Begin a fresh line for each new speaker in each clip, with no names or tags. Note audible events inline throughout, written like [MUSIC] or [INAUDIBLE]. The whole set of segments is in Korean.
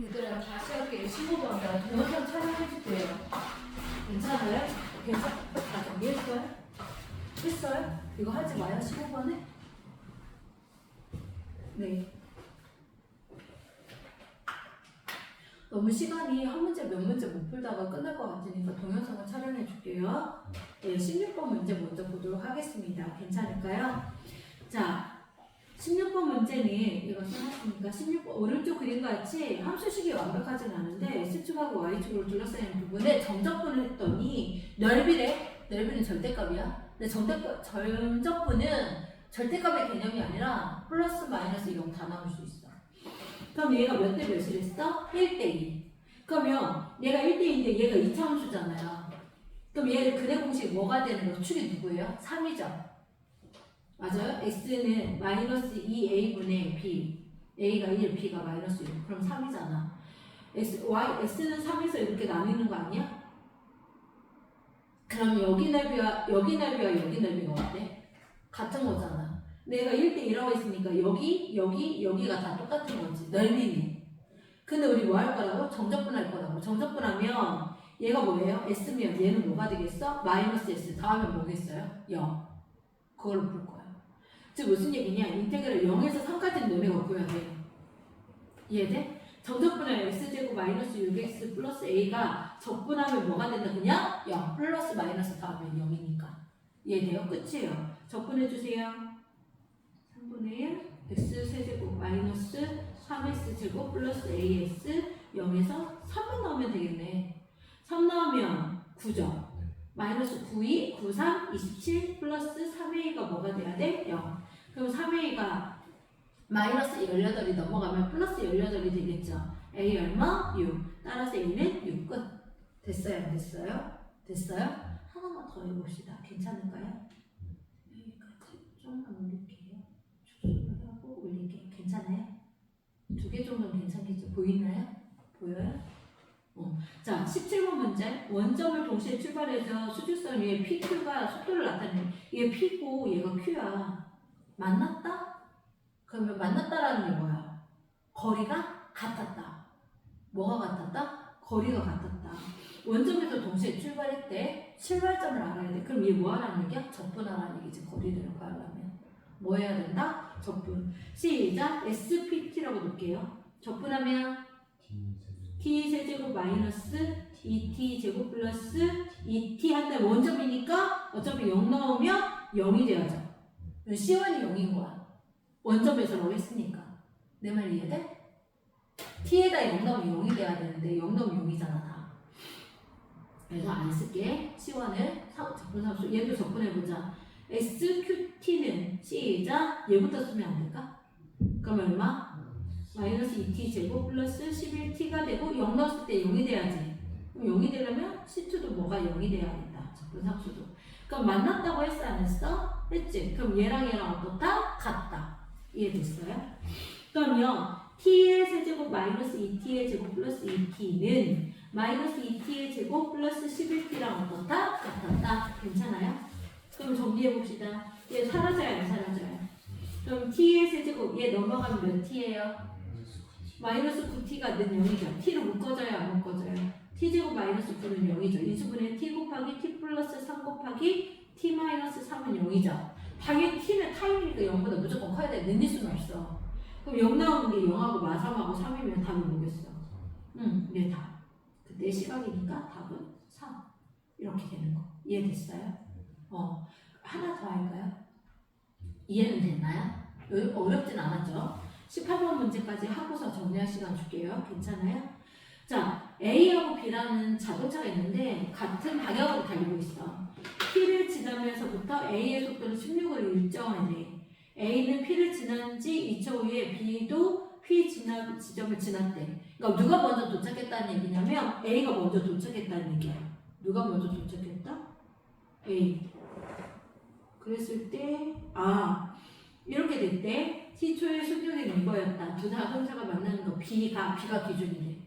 얘들아 다시 할게요. 15번 나 동영상 촬영해줄게요. 괜찮아요? 괜찮? 다 정리했어요? 했어요? 이거 하지 마요 15번에? 네. 너무 시간이 한 문제 몇 문제 못 풀다가 끝날 것 같으니까 동영상을 촬영해 줄게요. 네, 16번 문제 먼저 보도록 하겠습니다. 괜찮을까요? 자, 16번 문제는 이거 써놨으니까 16번 오른쪽 그림 같이 함수식이 완벽하진 않은데 X축하고 Y축으로 둘러싸인 부분에 점적분을 했더니 넓이래 넓이는 절대값이야 근데 점대값, 점적분은 절대값의 개념이 아니라 플러스 마이너스 0다 나올 수 있어 그럼 얘가 몇 대 몇이랬어? 1대2 그러면 얘가 1대2인데 얘가 2차 함수잖아요 그럼 얘 근해 공식 뭐가 되는 거? 축이 누구예요? 3이죠 맞아요? x는 마이너스 2a분의 b a가 1, b가 마이너스 1 그럼 3이잖아 x, y, x는 3에서 이렇게 나뉘는 거 아니야? 그럼 여기 넓이와 여기 넓이와 여기 넓이가 어때? 같은 거잖아 내가 1대1라고 했으니까 여기, 여기, 여기가 다 똑같은 거지 넓이는 근데 우리 뭐 할 거라고? 정적분 할 거라고 정적분하면 얘가 뭐예요? s면 얘는 뭐가 되겠어? 마이너스 s 다음에 뭐겠어요? 0 그걸로 풀 거야 즉 무슨 얘기냐? 인테그랄 0에서 3까지는 너네가 구해야 돼. 이해돼? 정적분할 x제곱 마이너스 6x 플러스 a가 적분하면 뭐가 된다 그냥? 0 플러스 마이너스 다음에 0이니까 이해돼요? 끝이에요. 적분해주세요. 3분의 1 x 세제곱 마이너스 3x제곱 플러스 ax 0에서 3만 나오면 되겠네. 3 나오면 9죠. 마이너스 92, 93, 27 플러스 3a가 뭐가 돼야 돼? 0. 그럼 3a가 마이너스 18이 넘어가면 플러스 18이 되겠죠. a 얼마? 6. 따라서 a는 6 끝. 됐어요? 안 됐어요? 됐어요? 하나만 더 해봅시다. 괜찮을까요? 여기까지 좀만 올릴게요. 축소를 하고 올릴게요. 괜찮아요? 두 개 정도는 괜찮겠죠? 보이나요? 보여요? 어. 자, 17번 문제. 원점을 동시에 출발해서 수직선 위에 PQ가 속도를 나타내는 이게 P고 얘가 Q야. 만났다? 그러면 만났다라는 게 뭐야? 거리가 같았다. 뭐가 같았다? 거리가 같았다. 원점에서 동시에 출발했대. 출발점을 알아야 돼. 그럼 얘뭐 하라는 얘기야? 적분하라는 얘기지. 거리를 구하려면. 뭐 해야 된다? 적분. 시작. SPT라고 놓을게요. 적분하면 t 세제곱 마이너스 2t 제곱 플러스 2t 한데 원점이니까 어차피 0 나오면 0이 돼야죠. C1이 0인 거야. 원점에서라고 했으니까. 내 말 이해돼? t에다 0 나오면 0이 돼야 되는데 0 나오면 0이잖아 다. 그래서 안 쓸게. C1을 적분함수 얘도 적분해보자. SQT는 시작 얘부터 쓰면 안 될까? 그럼 얼마? 마이너스 2t 제곱 플러스 11t가 되고 0 넣었을 때 0이 돼야지. 그럼 0이 되려면 C2도 뭐가 0이 돼야겠다. 적분상수도. 그럼 만났다고 했어 안 했어? 했지. 그럼 얘랑 얘랑 어떻다? 같다. 이해됐어요? 그러면 t의 세제곱 마이너스 2t의 제곱 플러스 2t는 마이너스 2t의 제곱 플러스 11t랑 어떻다? 같았다. 괜찮아요? 그럼 정리해 봅시다. 얘 사라져요 안 사라져요? 그럼 t의 세제곱 얘 넘어가면 몇 t예요? 마이너스 9t가 는 0이죠. t로 묶어져요, 안 묶어져요? T제곱 마이너스 9는 0이죠. 인수분해 t 곱하기 t 플러스 3 곱하기 t 마이너스 3은 0이죠. 당연히 t는 타임이니까 0보다 무조건 커야 돼. 늘릴 수는 없어. 그럼 0 나오는 게 0하고 마3하고 3이면 답이 뭐겠어? 응, 네 답. 그때 시각이니까 답은 3. 이렇게 되는 거. 이해됐어요? 어. 하나 더 할까요? 이해는 됐나요? 어- 어렵진 않았죠? 18번 문제까지 하고서 정리할 시간 줄게요. 괜찮아요? 자, A하고 B라는 자동차가 있는데 같은 방향으로 달리고 있어. P를 지나면서부터 A의 속도는 16을 일정하네. A는 P를 지난 지 2초 후에 B도 P 지나, 지점을 지났대. 그러니까 누가 먼저 도착했다는 얘기냐면 A가 먼저 도착했다는 얘기야. 누가 먼저 도착했다? A. 그랬을 때, 아, 이렇게 됐대. T초의 수격은 이거였다. 두 자동차가 만나는 거 B가 B가 기준이래.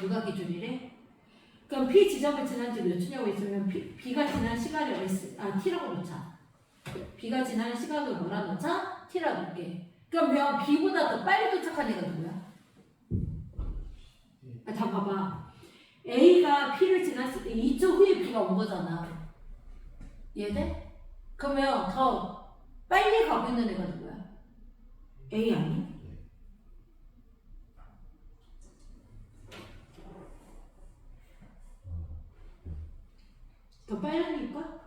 누가 기준이래? 그럼 P 지점을 지난 지몇 초냐고 있으면 P, B가 지난 시간을 S, 아 T라고 놓자. B가 지난 시간을 뭐라 놓자? T라 놓게. 그럼 B보다 더 빨리 도착한 애가 누구야? 아, 다 봐봐. A가 P를 지났을 때 2초 후에 B가 온 거잖아. 이해돼? 그러면 더 빨리 가고 있는 애가 누구야? A 아니? 더 빠르니까?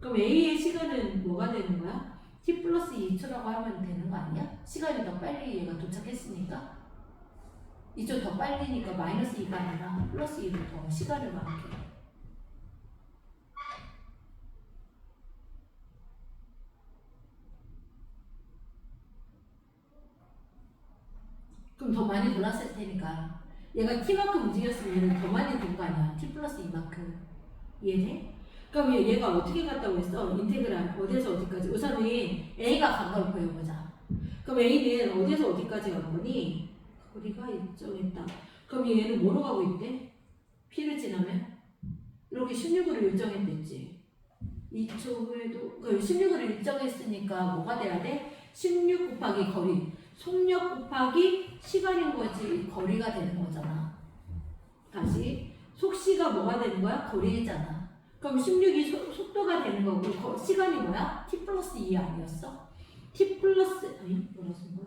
그럼 A의 시간은 뭐가 되는 거야? T 플러스 2초라고 하면 되는 거 아니야? 시간이 더 빨리 얘가 도착했으니까? 이쪽 더 빨리니까 마이너스 2가 아니라 플러스 2로 더 시간을 많게 그럼 더 많이 돌았을 테니까 얘가 t만큼 움직였으면 얘는 더 많이 돈 거 아니야 t 플러스 2만큼 이해돼? 그럼 얘- 얘가 어떻게 갔다고 했어? 인테그랄 어디에서 어디까지? 우선은 a가 간 걸 보여보자 그럼 a는 어디에서 어디까지 간 거니? 거리가 일정했다 그럼 얘는 뭐로 가고 있대? p를 지나면? 이렇게 16으로 일정했댔지 2초 후에도 그 16으로 일정했으니까 뭐가 돼야 돼? 16 곱하기 거리 속력 곱하기 시간인 거지 거리가 되는 거잖아. 다시 속시가 뭐가 되는 거야? 거리잖아. 그럼 16이 소- 속도가 되는 거고 거- 시간이 뭐야? t 플러스 2 아니었어? t 플러스 아니 뭐라 쓴 거야?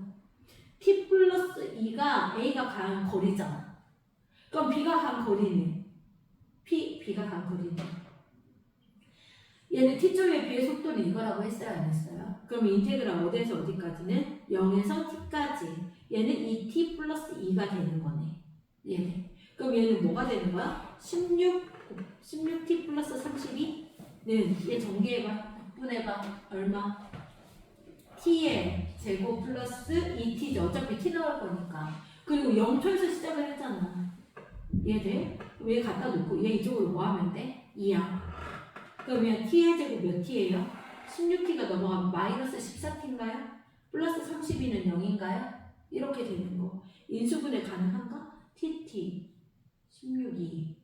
t 플러스 2가 a가 간 거리잖아. 그럼 b가 간 거리는 p b가 간 거리는 얘는 t점에 비해 속도는 이거라고 했어요 안 했어요? 그럼 인테그랄 어디에서 어디까지는 0에서 t까지 얘는 2t 플러스 2가 되는 거네 얘는 그럼 얘는 뭐가 되는 거야? 16 16t 플러스 32는 얘 전개해봐 분해봐 얼마? t의 제곱 플러스 2t죠 어차피 t 나올 거니까 그리고 0초에서 시작을 했잖아 얘들 얘 갖다 놓고 얘 이쪽으로 뭐 하면 돼? 2야 그러면 t의 제곱 몇 t예요? 16t가 넘어가면 마이너스 14t인가요? 플러스 32는 0인가요? 이렇게 되는 거. 인수분해 가능한가? tt 16이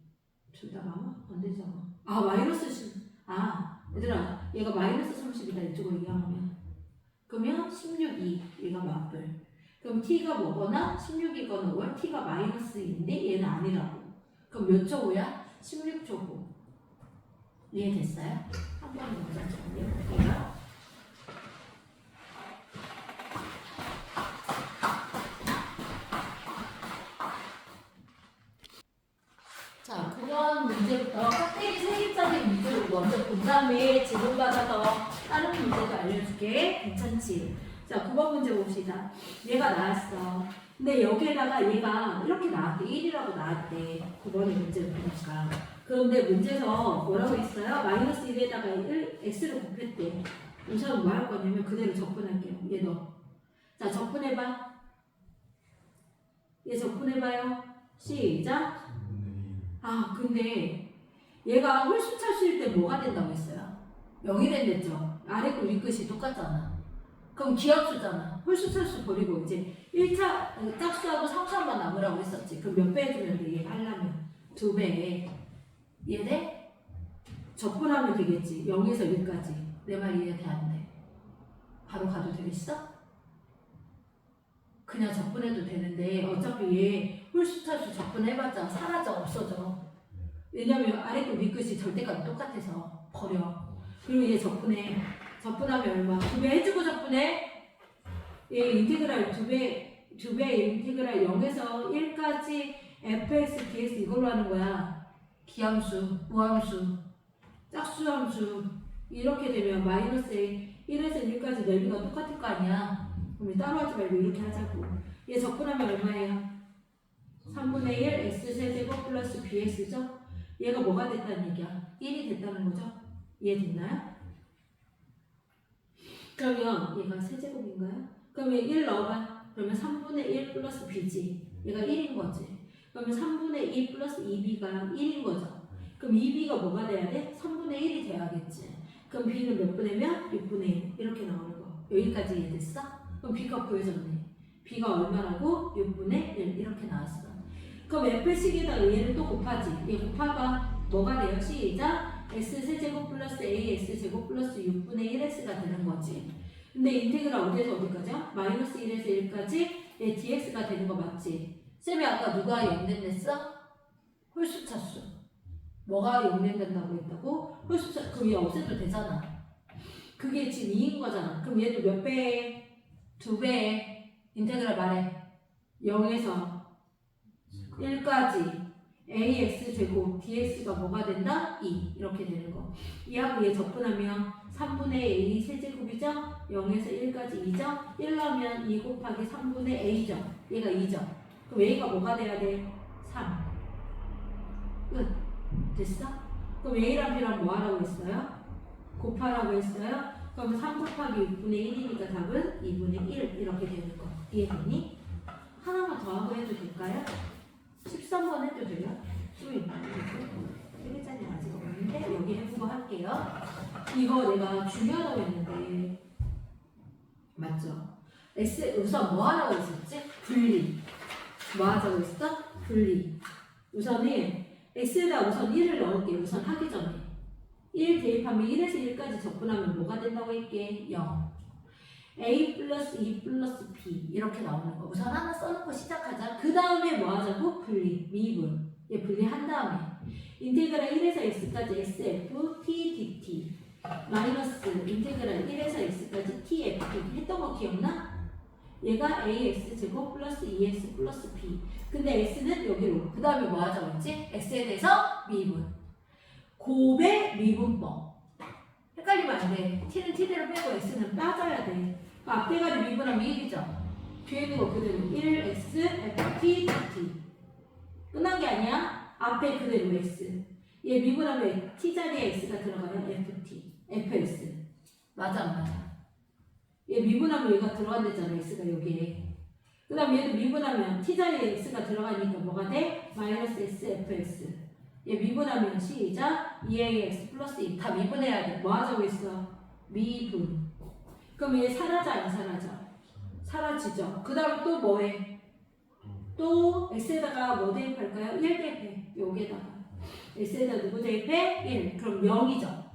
둘다 나와? 안 되잖아. 아 마이너스 10. 아 얘들아 얘가 마이너스 30이다 이쪽으로 이항하면 그러면 16이 얘가 맞불. 그럼 t가 뭐거나 16이거나 뭘 t가 마이너스인데 얘는 아니라고. 그럼 몇초 후야? 16초 후. 이해됐어요? 한번 먼저 정리해볼게요. 자, 그런 문제부터 깍대기 세 개짜리 문제를 먼저 본 다음에 지금 받아서 다른 문제도 알려줄게. 괜찮지? 자, 9번 문제 봅시다. 얘가 나왔어. 근데 여기에다가 얘가 이렇게 나왔대. 1이라고 나왔대. 9번의 문제를 보니까. 그런데 문제에서 뭐라고 했어요? 마이너스 1에다가 1, x를 곱했대. 우선 뭐 할 거냐면 그대로 적분할게요. 얘 너. 자, 적분해봐. 얘 적분해봐요. 시작. 아, 근데 얘가 홀수 차수일 때 뭐가 된다고 했어요? 0이 된댔죠. 아래 거 윗끝이 똑같잖아. 그럼 기압수잖아. 홀수 차수 버리고 이제 1차 짝수하고 3차만 남으라고 했었지. 그럼 몇 배 해주면 돼? 얘 하려면. 두 배. 이해돼? 적분하면 되겠지. 0에서 1까지. 내 말 이해돼 안 돼? 바로 가도 되겠어? 그냥 적분해도 되는데 어차피 얘 홀수차수 적분해봤자 사라져 없어져. 왜냐면 아래 거 윗끝이 절대값 똑같아서 버려. 그리고 얘 적분해. 적분하면 얼마? 두 배 해주고 적분해. 얘 인테그랄 두 배, 두배 인테그랄 0에서 1까지 fx, dx 이걸로 하는 거야. 기함수, 무함수, 짝수함수. 이렇게 되면 마이너스 1에서 1까지 넓이가 똑같을 거 아니야. 그럼 따로 하지 말고 이렇게 하자고. 얘 적분하면 얼마예요? 3분의 1 x세제곱 플러스 bx죠? 얘가 뭐가 됐다는 얘기야? 1이 됐다는 거죠? 이해됐나요? 그러면 얘가 세제곱인가요? 그러면 1 넣어봐. 그러면 3분의 1 플러스 b지. 얘가 1인 거지. 그러면 3분의 2 플러스 2b가 1인 거죠. 그럼 2b가 뭐가 돼야 돼? 3분의 1이 돼야겠지. 그럼 b는 몇 분의면? 6분의 1. 이렇게 나오는 거. 여기까지 이해됐어? 그럼 b가 보여졌네. b가 얼마라고? 6분의 1 이렇게 나왔어. 그럼 f식에다가 얘를 또 곱하지. 얘 곱하봐. 뭐가 돼요? 시작. x세제곱 플러스 ax제곱 플러스 6분의 1x가 되는 거지. 근데 인테그랄 어디에서 어디까지야? 마이너스 1에서 1까지 얘 dx가 되는 거 맞지? 쌤이 아까 누가 영된댔어? 홀수 차수. 뭐가 영된된다고 했다고? 홀수 차 그럼 얘 없애도 되잖아. 그게 지금 2인 거잖아. 그럼 얘도 몇 배? 두 배. 인테그랄 말해. 0에서 1까지 ax 제곱 dx가 뭐가 된다? 2 이렇게 되는 거. 이하고 얘 접근하면 3분의 a 세제곱이죠? 0에서 1까지 2죠? 1하면 2 곱하기 3분의 a죠? 얘가 2죠? 그럼 a가 뭐가 돼야 돼? 3. 끝. 됐어? 그럼 a랑 b랑 뭐 하라고 했어요? 곱하라고 했어요? 그럼 3 곱하기 6분의 1이니까 답은 2분의 1 이렇게 되는 거. 이해되니? 하나만 더 하고 해도 될까요? 13번 해도 돼요? 좀 있다. 1일짜리 아직 없는데 여기 해보고 할게요. 이거 내가 중요하다고 했는데 맞죠? S 우선 뭐 하라고 했었지? 분리. 뭐 하자고 했어? 분리. 우선은 X에다 우선 1을 넣을게요. 우선 하기 전에. 1 대입하면 1에서 1까지 접근하면 뭐가 된다고 했게? 0. A 플러스 E 플러스 B 이렇게 나오는 거. 우선 하나 써놓고 시작하자. 그 다음에 뭐 하자고? 분리, 미분. 얘 분리한 다음에. 인테그랄 1에서 x까지 sf t dt 마이너스 인테그랄 1에서 x까지 tf 했던 거 기억나? 얘가 ax 제곱 플러스 2x 플러스 b. 근데 x는 여기로. 그 다음에 뭐 하자고 했지? x에 대해서 미분. 곱의 미분법. 헷갈리면 안 돼. t는 t대로 빼고 x는 빠져야 돼. 그 앞대가리 미분하면 1이죠. 뒤에 있는 거 그대로 1x f t dt. 끝난 게 아니야. 앞에 그대로 x. 얘 미분하면 t 자리에 x가 들어가면 ft, fs. 맞아 안 맞아? 얘 미분하면 얘가 들어간대잖아 x가 여기에. 그 다음 얘도 미분하면 t 자리에 x가 들어가니까 뭐가 돼? 마이너스 s fs. 얘 미분하면 시작 2ax 플러스 2. 다 미분해야 돼. 뭐 하자고 했어? 미분. 그럼 얘 사라져 안 사라져? 사라지죠. 그 다음 또 뭐해? 또 x에다가 뭐 대입할까요? 1 대입해. 여기에다가. x에다 누구 대입해? 1. 그럼 0이죠.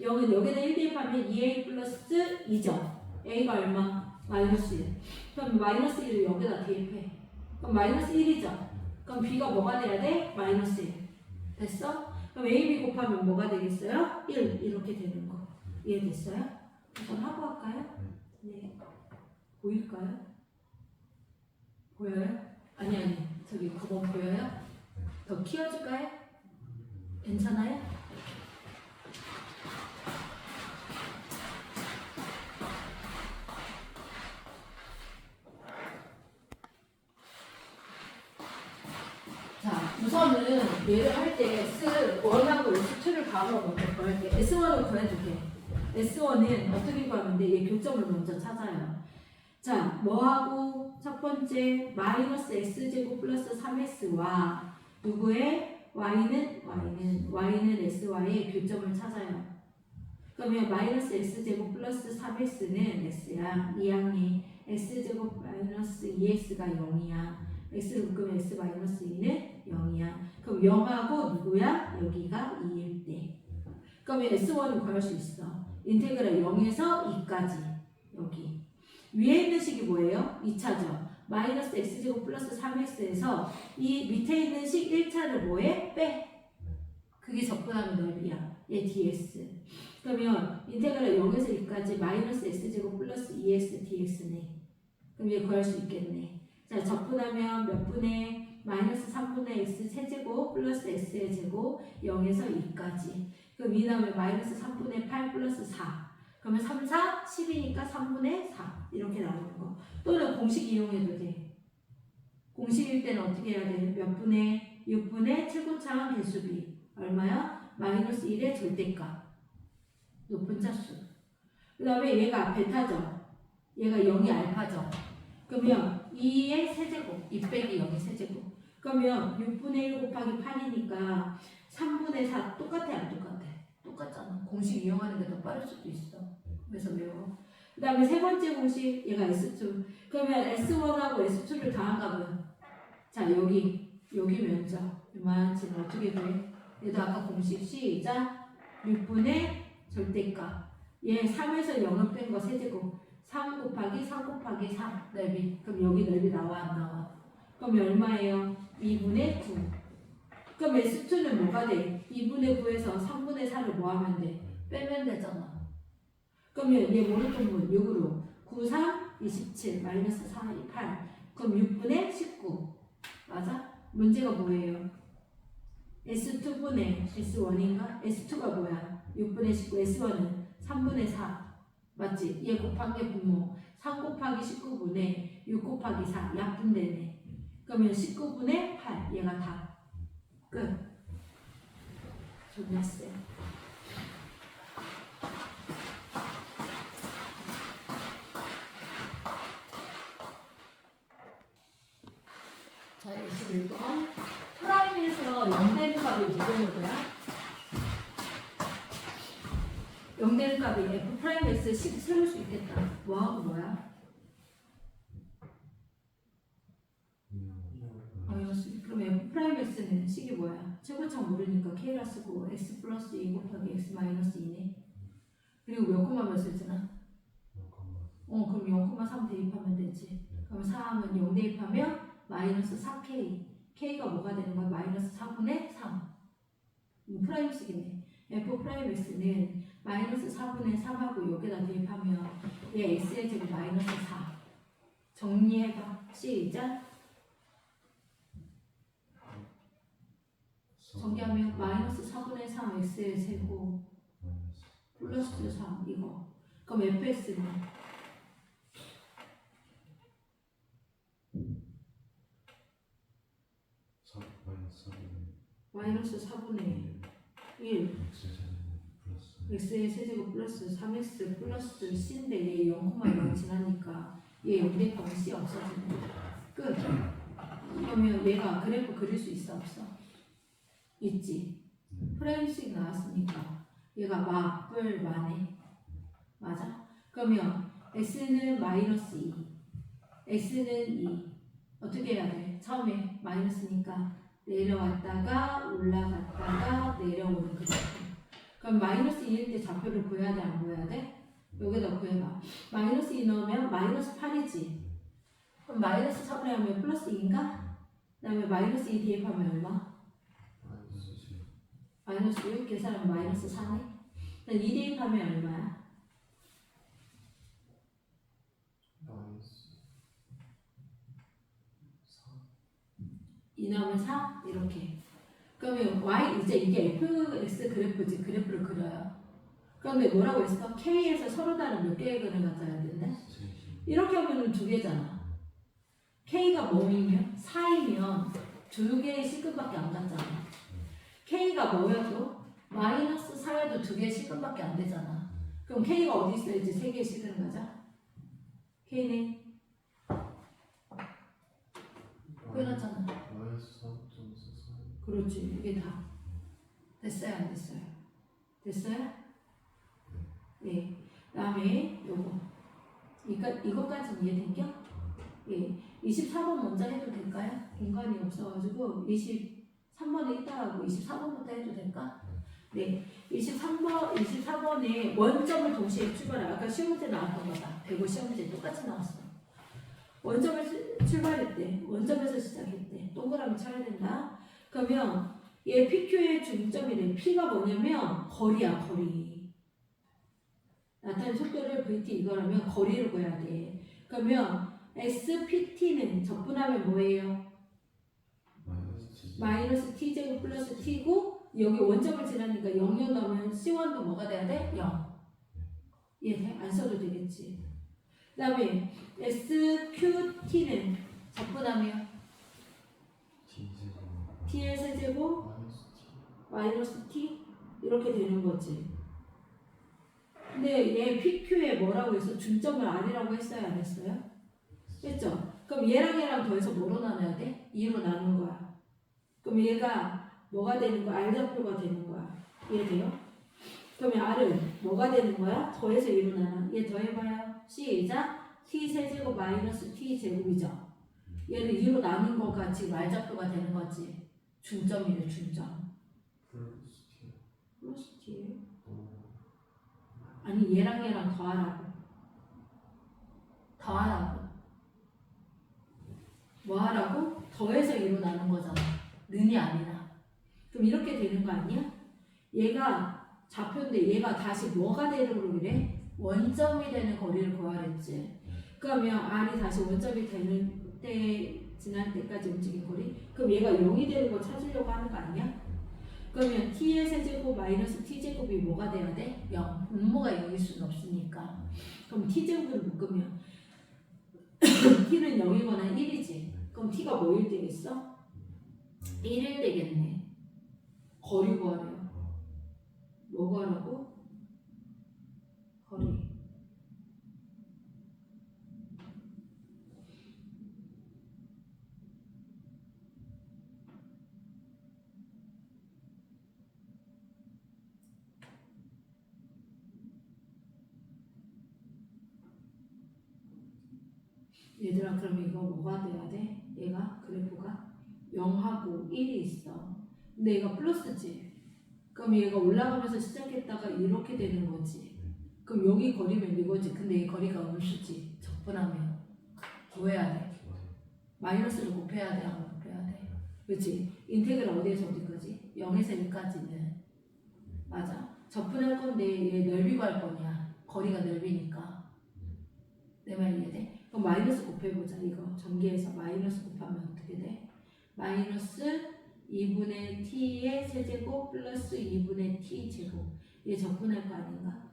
0은 여기다 1 대입하면 2a 플러스 2죠. a가 얼마? 마이너스 1. 그럼 마이너스 1을 여기다 대입해. 그럼 마이너스 1이죠. 그럼 b가 뭐가 돼야 돼? 마이너스 1. 됐어? 그럼 a, b 곱하면 뭐가 되겠어요? 1. 이렇게 되는 거. 이해됐어요? 한번 하고 할까요? 네. 보일까요? 보여요? 아니 아니 저기 그거 보여요? 더 키워줄까요? 괜찮아요? 자 우선은 얘를 할 때 S1하고 S2를 바로 먼저 구할게 S1을 구해줄게 S1은 어떻게 구하면 돼? 얘 교점을 먼저 찾아요 자, 뭐하고 첫 번째 마이너스 x제곱 플러스 3x와 누구의 y는 y는 y는 sy의 교점을 찾아요. 그러면 마이너스 x제곱 플러스 3x는 x야. 2항이 x제곱 마이너스 2x가 0이야. x를 묶으면 x 마이너스 2는 0이야. 그럼 0하고 누구야? 여기가 2일 때. 그러면 s1은 구할 수 있어. 인테그랄 0에서 2까지 여기. 위에 있는 식이 뭐예요? 2차죠. 마이너스 x제곱 플러스 3x에서 이 밑에 있는 식 1차를 뭐해? 빼. 그게 접근하는 넓이야. 얘 ds. 그러면 인테그랄 0에서 2까지 마이너스 x제곱 플러스 2x dx네. 그럼 얘 구할 수 있겠네. 자, 접근하면 몇 분의 마이너스 3분의 x 세제곱 플러스 s의 제곱 0에서 2까지. 그럼 이 다음에 마이너스 3분의 8 플러스 4. 그러면 3, 4, 10이니까 3분의 4 이렇게 나오는 거. 또는 공식 이용해도 돼. 공식일 때는 어떻게 해야 돼? 몇 분의 6분의 7곱창 개수비. 얼마야? 마이너스 1의 절대값. 높은 차수. 그 다음에 얘가 베타죠 얘가 0이 알파죠 그러면 2의 세제곱 2 빼기 0의 세제곱 그러면 6분의 1 곱하기 8이니까 3분의 4 똑같아 안 똑같아? 똑같잖아. 공식 이용하는 게 더 빠를 수도 있어. 그래서 외워. 그 다음에 세 번째 공식, 얘가 S2. 그러면 S1하고 S2를 더한가면 자, 여기, 여기 면적. 이만치는 어떻게 돼? 얘도 아까 공식 시작. 6분의 절대값. 얘 3에서 0을 뺀거 세제곱. 3 곱하기 3 곱하기 3 넓이. 그럼 여기 넓이 나와 안 나와? 그럼 얼마예요? 2분의 9. 그럼 S2는 뭐가 돼? 2분의 9에서 3분의 4를 뭐 하면 돼? 빼면 되잖아. 그러면 얘 모노톤분 6으로 9, 3, 27, 마이너스 4, 2, 8. 그럼 6분의 19. 맞아? 문제가 뭐예요? S2분의 S1인가? S2가 뭐야? 6분의 19, S1은 3분의 4. 맞지? 얘 곱한 게 분모. 3 곱하기 19분의 6 곱하기 4. 약분되네. 그러면 19분의 8. 얘가 다. 끝. 쎄. 자, 21번. 프라임에서 0되는 값이 누구는 거야? 0되는 값이 f 프라임 x 식 세울 수 있겠다. 뭐하고 뭐야? 마이너스. 그럼 f 프라임 x는 식이 뭐야? 최고점 모르니까 k라 쓰고 x 플러스 2 곱하기 x 마이너스 2네. 그리고 몇 콤마 몇을 쓰나? 어, 그럼 0,3 대입하면 되지. 그럼 3은 0 대입하면 마이너스 4k. k가 뭐가 되는 거야? 마이너스 4분의 3. 음, 프라임식이네. f 프라임 x는 마이너스 4분의 3하고 여기다 대입하면 얘 x의 제곱 마이너스 4. 정리해봐. 시작. 정리하면 마이너스 4분의 3 x의 제곱. 플러스 3 이거. 그럼 fx는? 마이너스 4분의 1 x의 세제곱 플러스 3x 플러스 c인데 얘 0,0 지나니까 얘 0 대입하면 c 없어지네 끝. 그러면 얘가 그래프 그릴 수 있어 없어? 있지 프레임식 나왔으니까 얘가 막불 만해 맞아? 그러면 x는 마이너스 2 x는 2 어떻게 해야 돼? 처음에 마이너스니까 내려왔다가 올라갔다가 내려오는 그래프 그럼 마이너스 2일 때 좌표를 구해야 돼? 안 구해야 돼? 여기다 구해봐. 마이너스 2 넣으면 마이너스 8이지. 그럼 마이너스 3을 하면 플러스 2인가? 그 다음에 마이너스 2 대입하면 얼마? 마이너스 6 계산하면 마이너스 4네? 그럼 2 대입하면 얼마야? 이 나오면 4? 이렇게. 그러면 y 이제 이게 fx 그래프지 그래프를 그려요. 그런데 뭐라고 했어? k에서 서로 다른 몇 개의 근을 가져야 된대? 이렇게 하면은 두 개잖아. k가 뭐이면 4이면 두 개의 시급밖에 안 갔잖아. K가 뭐여도 마이너스 4여도 두 개의 시급밖에 안 되잖아. 그럼 k가 어디 있어야지 세 시급을 가자? k는 끝났잖아. 그렇지. 이게 다. 됐어요? 안 됐어요? 됐어요? 네 그다음에 요거. 이거 이것까지 이해된겨 예. 24번 먼저 해도 될까요? 인간이 없어가지고 23번에 있다 하고 24번부터 해도 될까 네 23번 24번에 원점을 동시에 출발해 아까 시험 문제 나왔던 거다 배고 시험 문제 똑같이 나왔어 원점을 출- 출발했대 원점에서 시작했대 동그라미 쳐야 된다 그러면 얘 PQ의 중점이래. P가 뭐냐면 거리야 거리. 나타낸 속도를 VT 이거라면 거리를 구해야 돼. 그러면 SPT는 적분하면 뭐예요? 마이너스 T제곱 플러스 T고 여기 원점을 지나니까 0이 넣으면 C1도 뭐가 돼야 돼? 0. 이해돼? 안 써도 되겠지. 그 다음에 SQT는 적분하면 T의 세제곱 마이너스 t 이렇게 되는 거지. 근데 얘 PQ에 뭐라고 해서 중점을 R이라고 했어요, 안 했어요? 했죠? 그럼 얘랑 얘랑 더해서 뭐로 나눠야 돼? 2로 나눈 거야. 그럼 얘가 뭐가 되는 거야? R좌표가 되는 거야. 이해돼요? 그러면 R은 뭐가 되는 거야? 더해서 2로 나눠. 얘 더해봐요. 시작. T 세제곱 마이너스 T 제곱이죠. 얘를 2로 나눈 거가 지금 R좌표가 되는 거지. 중점이래, 중점. 플러스 T예요? 아니 얘랑 얘랑 더하라고 더하라고 뭐 하라고? 더해서 2로 나눈 거잖아. 는이 아니라. 그럼 이렇게 되는 거 아니야? 얘가 좌표인데 얘가 다시 뭐가 되는 그래? 원점이 되는 거리를 구하랬지. 그러면 R이 다시 원점이 되는 때 지날 때까지 움직인 거리? 그럼 얘가 0이 되는 거 찾으려고 하는 거 아니야? 그러면 t의 세제곱 마이너스 t제곱이 뭐가 돼야 돼? 0. 분모가 0일 수는 없으니까. 그럼 t제곱을 묶으면 [COUGHS] t는 0이거나 1이지. 그럼 t가 뭐일 되겠어? 1일 되겠네. 거리 구하래요. 뭐 구하라고? 거리. 얘들아 그럼 이거 뭐가 돼야 돼? 얘가 그래프가 0하고 1이 있어. 근데 얘가 플러스지. 그럼 얘가 올라가면서 시작했다가 이렇게 되는 거지. 그럼 여기 거리면 이거지. 근데 이 거리가 음수지. 적분하면 뭐 해야 돼? 마이너스를 곱해야 돼, 안 곱해야 돼. 그렇지? 인테그랄 어디에서 어디까지? 0에서 1까지는 맞아. 적분할 건데 얘 넓이 구할 거냐? 거리가 넓이니까. 내 말 이해돼? 그럼 마이너스 곱해보자 이거 전개해서 마이너스 곱하면 어떻게 돼? 마이너스 2분의 t의 세제곱 플러스 2분의 t 제곱. 얘 적분할 거 아닌가?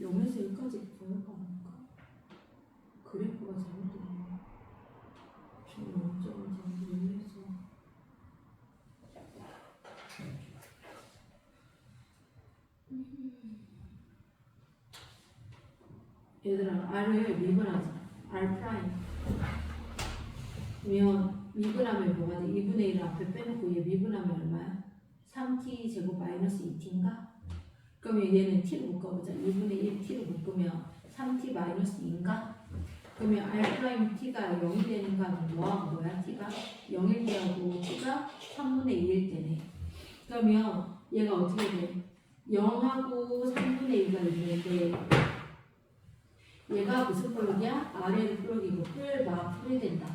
영에서 여기까지 거 아닌가? 그래프가 잘못됐네. 지금 원점을 잘못 의미해서. 얘들아, R을 미분하자. R 프라임. 그러면 미분하면 뭐가 돼? 2분의 1을 앞에 빼놓고 얘 미분하면 얼마야? 3t 제곱 마이너스 2t인가? 그러면 얘는 t로 묶어보자. 2분의 1 t로 묶으면 3t 마이너스 2인가? 그러면 r 프라임 t가 0이 되는 거는 뭐하고 뭐야? t가 0일 때하고 t가 3분의 2일 때네. 그러면 얘가 어떻게 돼? 0하고 3분의 2가 있는데 얘가 무슨 플롯이야? 아래로 플롯이고 풀과 풀이 된다.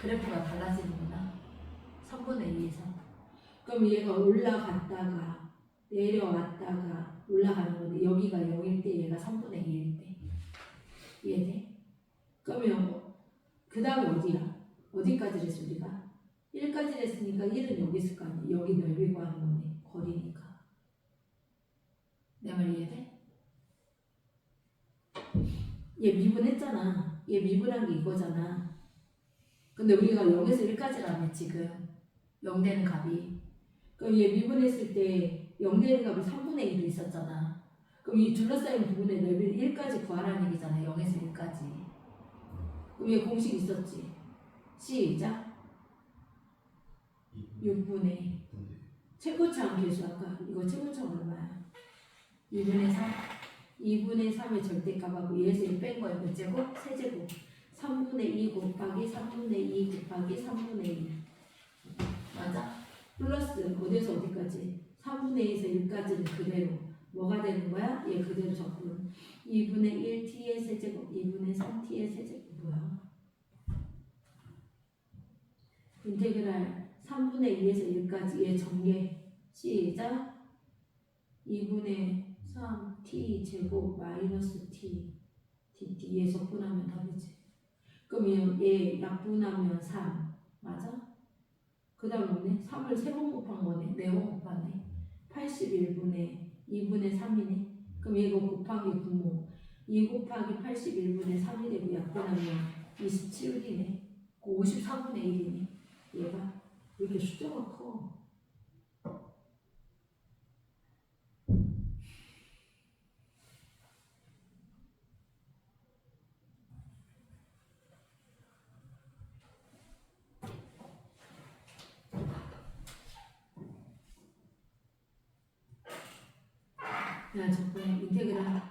그래프가 달라지는구나. 3분의 2에서. 그럼 얘가 올라갔다가 내려왔다가 올라가는 건데 여기가 0일 때 얘가 3분의 2일 때. 이해돼? 그러면 그 다음에 어디야? 어디까지 됐어 우리가? 1까지 됐으니까 1은 여기 있을 거 아니야 여기 넓이 구하는 거네 거리니까 내 말 이해돼? 얘 미분했잖아. 얘 미분한 게 이거잖아. 근데 우리가 0에서 1까지라며 지금 0 되는 값이. 그럼 얘 미분했을 때 0 되는 값이 3분의 1도 있었잖아. 그럼 이 둘러싸인 부분의 넓이를 1까지 구하라는 얘기잖아 0에서 1까지. 그럼 얘 공식 있었지. 시작. 6분의 최고차원 계수 아까 이거 최고차원 얼마야? 2분의 3 2분의 3의 절대값하고 얘에서 1 뺀 거야 몇 제곱? 세제곱 3분의 2 곱하기 3분의 2 곱하기 3분의 2 맞아? 플러스 어디에서 어디까지? 3분의 2에서 1까지는 그대로 뭐가 되는 거야? 얘 그대로 적분 2분의 1 t의 세제곱 2분의 3 t의 세제곱 뭐야? 인테그랄 3분의 2에서 1까지 얘 전개 시작 2분의 3 t 제곱 마이너스 t dt 얘 적분하면 답이지. 그럼 얘, 얘 약분하면 3 맞아? 그 다음 뭐네? 3을 3번 곱한 거네. 4번 곱하네. 81분의 2분의 3이네. 그럼 이거 곱하기 분모. 2 곱하기 81분의 3이 되고 약분하면 27이네. 54분의 1이네. 얘가. 왜 이렇게 숫자가 커? 야, 저번에 인테그랄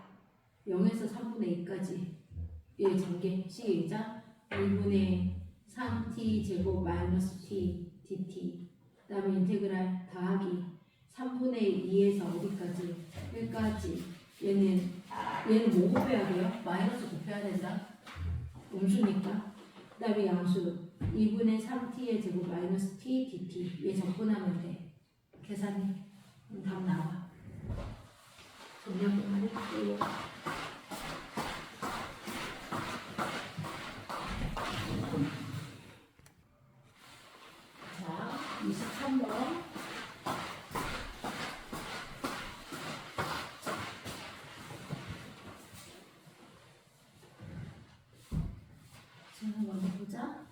0에서 3분의 2까지 얘 전개 시작 1분의 3t 제곱 마이너스 t dt 그 다음에 인테그랄 더하기 3분의 2에서 어디까지? 1까지. 얘는 얘는 뭐 곱해야 돼요? 마이너스 곱해야 된다? 음수니까. 그 다음에 양수. 2분의 3t의 제곱 마이너스 t dt. 얘 적분하면 돼. 그럼 답 나와 정리한번. 해볼게요 자 23번 자. 먼저 보자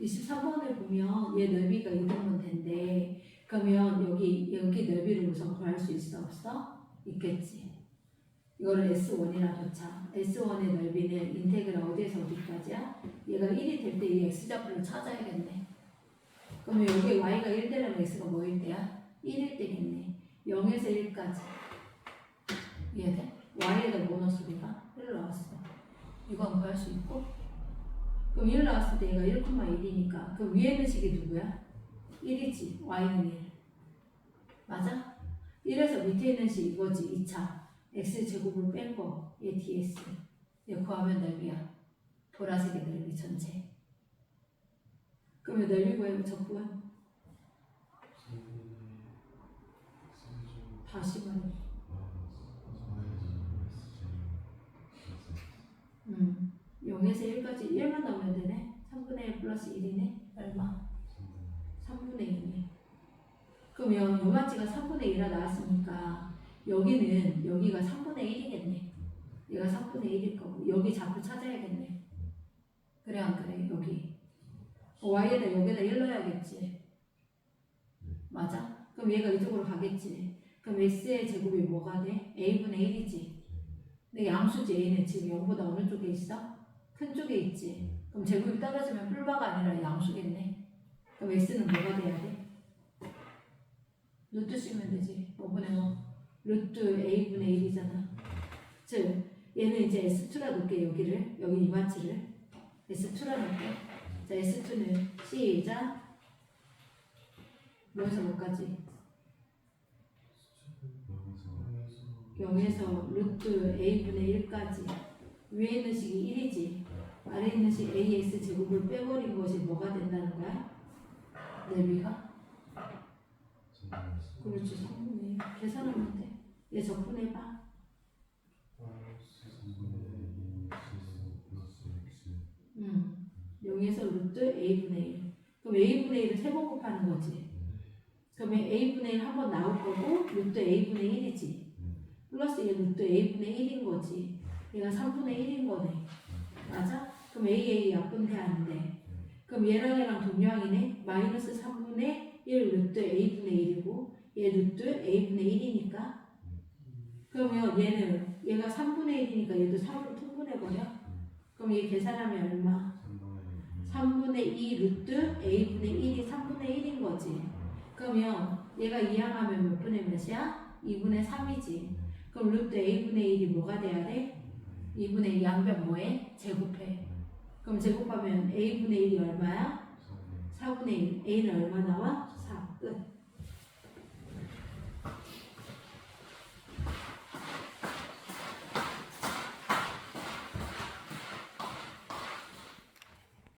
23번을 보면 얘 넓이가 이동면 된대. 그러면 여기 여기 넓이를 우선 구할 수 있어 없어? 있겠지. 이거를 S1이라 놓자. S1의 넓이는 인테그랄 어디에서 어디까지야? 얘가 1이 될 때 이 X좌표를 찾아야겠네. 그러면 여기 Y가 1 되려면 X가 뭐일 때야? 1일 때겠네. 0에서 1까지. 이해돼? Y에다 우리가? 1 나왔어. 이건 구할 수 있고 그럼 1 나왔을 때 얘가 1,1이니까 그럼 위에 있는 식이 누구야? 1이지. Y는 1. 맞아? 1에서 밑에 있는 식 이거지. 2차. x 제곱을 뺀 거. 얘 ds. 얘 구하면 넓이야. 보라색의 넓이 전체. 그러면 넓이 구하면 적분. 다시 말해. 음. 0에서 1까지 1만 넣으면 되네. 3분의 1 플러스 1이네. 얼마? 3분의 2네. 그러면 요마치가 3분의 1이 나왔으니까 여기는 여기가 3분의 1이겠네. 얘가 3분의 1일 거고 여기 자꾸 찾아야겠네. 그래 안 그래? 여기 y에다 여기다 1 넣어야겠지. 맞아? 그럼 얘가 이쪽으로 가겠지. 그럼 x의 제곱이 뭐가 돼? a분의 1이지. 근데 양수지 a는 지금 0보다 어느 쪽에 있어? 큰 쪽에 있지. 그럼 제곱이 떨어지면 뿔바가 아니라 양수겠네. 그럼 x는 뭐가 돼야 돼? 루트 쓰면 되지. 5분의 5. 루트 a분의 1이잖아. 즉, 얘는 이제 S2라 놓을게, 여기를. 여기 이마치를. S2라 놓을게. 자, S2는 시작. 뭐에서 뭐까지? 0에서 루트 a분의 1까지. 위에 있는 식이 1이지. 아래 있는 식 ax 제곱을 빼버린 것이 뭐가 된다는 거야? 넓이가? 그렇지, 3분의 1. 계산하면 돼. 얘 적분해봐. 음, 0에서 루트 a분의 1. 그럼 a분의 1을 세번 곱하는 거지. 그러면 a분의 1 한 번 나올 거고 루트 a분의 1이지. 플러스 얘 루트 a분의 1인 거지. 얘가 3분의 1인 거네. 맞아? 그럼 aa 약분돼야하는데 그럼 얘랑 얘랑 동량이네. 마이너스 3분의 1 루트 a분의 1이고 얘 루트 a분의 1이니까 그러면 얘는 얘가 3분의 1이니까 얘도 3으로 통분해버려. 그럼 얘 계산하면 얼마? 3분의 2 루트 a분의 1이 3분의 1인 거지. 그러면 얘가 이항하면 몇 분의 몇이야? 2분의 3이지. 그럼 루트 a분의 1이 뭐가 돼야 돼? 2분의 2 양변 뭐해? 제곱해. 그럼 제곱하면 a분의 1이 얼마야? 4분의 1. a는 얼마 나와? 4. 끝.